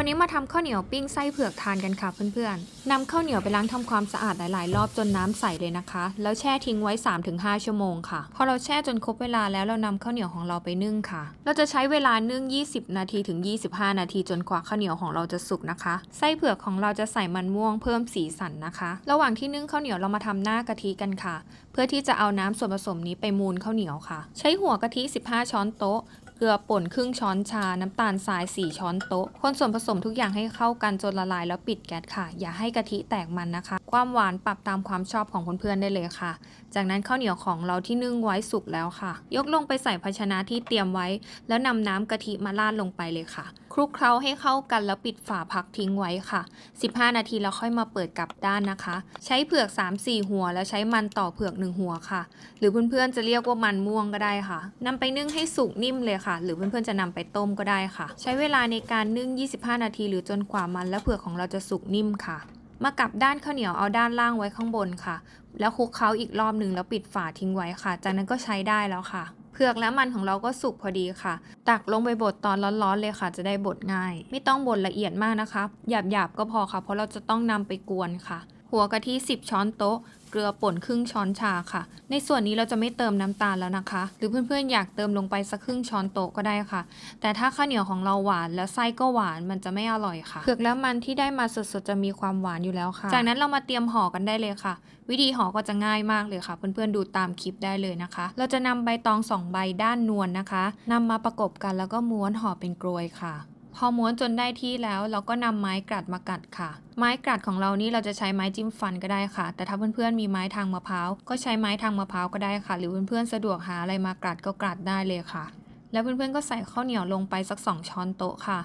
วันนี้มาทำข้าวเหนียวปิ้งไส้เผือกทานกันค่ะเพื่อนๆนำข้าวเหนียวไปล้างทำความสะอาดหลาย ๆ รอบจนน้ำใสเลยนะคะ แล้วแช่ทิ้งไว้ 3-5 ชั่วโมงค่ะ พอเราแช่จนครบเวลาแล้วเรานำข้าวเหนียวของเราไปนึ่งค่ะ เราจะใช้เวลานึ่ง 20 นาทีถึง 25 นาทีจนกว่าข้าวเหนียวของเราจะสุกนะคะ ไส้เผือกของเราจะใส่มันม่วงเพิ่มสีสันนะคะ ระหว่างที่นึ่งข้าวเหนียวเรามาทำหน้ากะทิกันค่ะ เพื่อที่จะเอาน้ำส่วนผสมนี้ไปมูนข้าวเหนียวค่ะ ใช้หัวกะทิ 15 ช้อนโต๊ะ เกลือป่นครึ่งช้อนชา น้ำตาลทราย 4 ช้อนโต๊ะ คนส่วนผสมทุกอย่างให้เข้ากันจนละลายแล้วปิดแก๊สค่ะ อย่าให้กะทิแตกมันนะคะ ความหวานปรับตามความชอบของเพื่อนๆได้เลยค่ะ จากนั้นข้าวเหนียวของเราที่นึ่งไว้สุกแล้วค่ะ ยกลงไปใส่ภาชนะที่เตรียมไว้ แล้วนำน้ำกะทิมาราดลงไปเลยค่ะ คลุกเคล้าให้เข้ากันแล้วปิดฝาพักทิ้งไว้ค่ะ 15 นาทีแล้วค่อยมาเปิดกลับด้านนะคะ ใช้เผือก 3-4 หัว แล้วใช้มันต่อเผือก 1 หัวค่ะ หรือเพื่อนๆจะเรียกว่ามันม่วงก็ได้ค่ะนำไปนึ่งให้สุกนิ่มเลยค่ะ หรือเพื่อนๆจะนำไปต้มก็ได้ค่ะ ใช้เวลาในการนึ่ง 25 นาที หรือจนกว่ามันและเผือกของเราจะสุกนิ่มค่ะ มากลับด้านข้าวเหนียวเอาด้านล่างไว้ข้างบนค่ะ แล้วคลุกเคล้าอีกรอบหนึ่งแล้วปิดฝาทิ้งไว้ค่ะ จากนั้นก็ใช้ได้แล้วค่ะ เผือกและมันของเราก็สุกพอดีค่ะ ตักลงไปบดตอนร้อนๆเลยค่ะ จะได้บดง่าย ไม่ต้องบดละเอียดมากนะคะ หยาบๆก็พอค่ะ เพราะเราจะต้องนำไปกวนค่ะ หัวกะทิ 10 ช้อนโต๊ะ เกลือป่นครึ่งช้อนชาค่ะ ในส่วนนี้เราจะไม่เติมน้ำตาลแล้วนะคะ หรือเพื่อนๆอยากเติมลงไปสักครึ่งช้อนโต๊ะก็ได้ค่ะ แต่ถ้าข้าวเหนียวของเราหวานแล้วไส้ก็หวานมันจะไม่อร่อยค่ะเผือกและมันที่ได้มาสดๆจะมีความหวานอยู่แล้วค่ะ จากนั้นเรามาเตรียมห่อกันได้เลยค่ะ วิธีห่อก็จะง่ายมากเลยค่ะ เพื่อนๆดูตามคลิปได้เลยนะคะ เราจะนำใบตองสองใบด้านนวลนะคะนำมาประกบกันแล้วก็ม้วนห่อเป็นกรวยค่ะ พอม้วนจนได้ที่แล้วเราก็นำไม้กลัดมากัดค่ะ ไม้กลัดของเรานี่เราจะใช้ไม้จิ้มฟันก็ได้ค่ะ แต่ถ้าเพื่อนๆมีไม้ทางมะพร้าวก็ใช้ไม้ทางมะพร้าวก็ได้ค่ะ หรือเพื่อนๆสะดวกหาอะไรมากลัดก็กลัดได้เลยค่ะ แล้วเพื่อนๆก็ใส่ข้าวเหนียวลงไปสัก 2 ช้อนโต๊ะค่ะ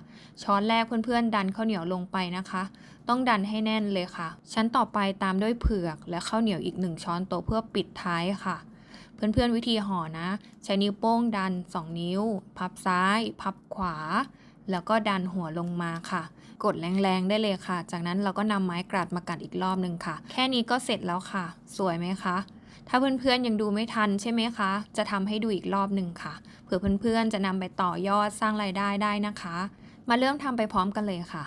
ช้อนแรกเพื่อนๆดันข้าวเหนียวลงไปนะคะ ต้องดันให้แน่นเลยค่ะ ชั้นต่อไปตามด้วยเผือกและข้าวเหนียวอีก 1 ช้อนโต๊ะเพื่อปิดท้ายค่ะเพื่อนๆวิธีห่อนะ ใช้นิ้วโป้งดัน 2 นิ้ว พับซ้าย พับขวา แล้วก็ดันหัวลงมาค่ะ กดแรงๆได้เลยค่ะ จากนั้นเราก็นำไม้กราดมากัดอีกรอบหนึ่งค่ะ แค่นี้ก็เสร็จแล้วค่ะ สวยไหมคะ ถ้าเพื่อนๆยังดูไม่ทันใช่ไหมคะ จะทำให้ดูอีกรอบหนึ่งค่ะ เผื่อเพื่อนๆจะนำไปต่อยอดสร้างรายได้ได้นะคะ มาเริ่มทำไปพร้อมกันเลยค่ะ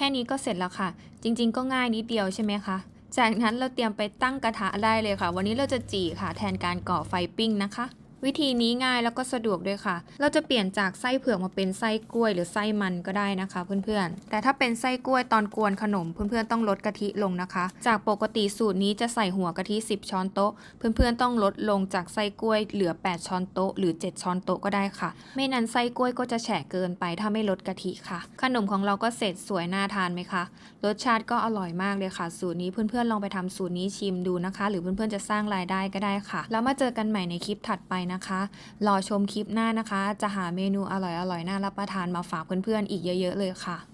ค่นี้ก็เสร็จแล้วค่ะ จริง ๆ ก็ง่ายนิดเดียวใช่ไหมคะจากนั้นเราเตรียมไปตั้งกระทะได้เลยค่ะ วันนี้เราจะจี่ค่ะ แทนการก่อไฟปิ้งนะคะ วิธีนี้ง่ายแล้วก็สะดวกด้วยค่ะ เราจะเปลี่ยนจากไส้เผือกมาเป็นไส้กล้วยหรือไส้มันก็ได้นะคะเพื่อนๆ แต่ถ้าเป็นไส้กล้วยตอนกวนขนม เพื่อนๆต้องลดกะทิลงนะคะ จากปกติสูตรนี้จะใส่หัวกะทิ 10 ช้อนโต๊ะ เพื่อนๆต้องลดลงจากไส้กล้วยเหลือ 8 ช้อนโต๊ะหรือ 7 ช้อนโต๊ะก็ได้ค่ะ ไม่นั้นไส้กล้วยก็จะแฉะเกินไปถ้าไม่ลดกะทิค่ะ ขนมของเราก็เสร็จสวยน่าทานไหมคะ รสชาติก็อร่อยมากเลยค่ะ สูตรนี้เพื่อนๆลองไปทำสูตรนี้ชิมดูนะคะ หรือเพื่อนๆจะสร้างรายได้ก็ได้ค่ะ แล้วมาเจอกันใหม่ในคลิปถัดไปนะคะ รอชมคลิปหน้านะคะ จะหาเมนูอร่อยๆน่ารับประทานมาฝากเพื่อนๆอีกเยอะ ๆ เลยค่ะ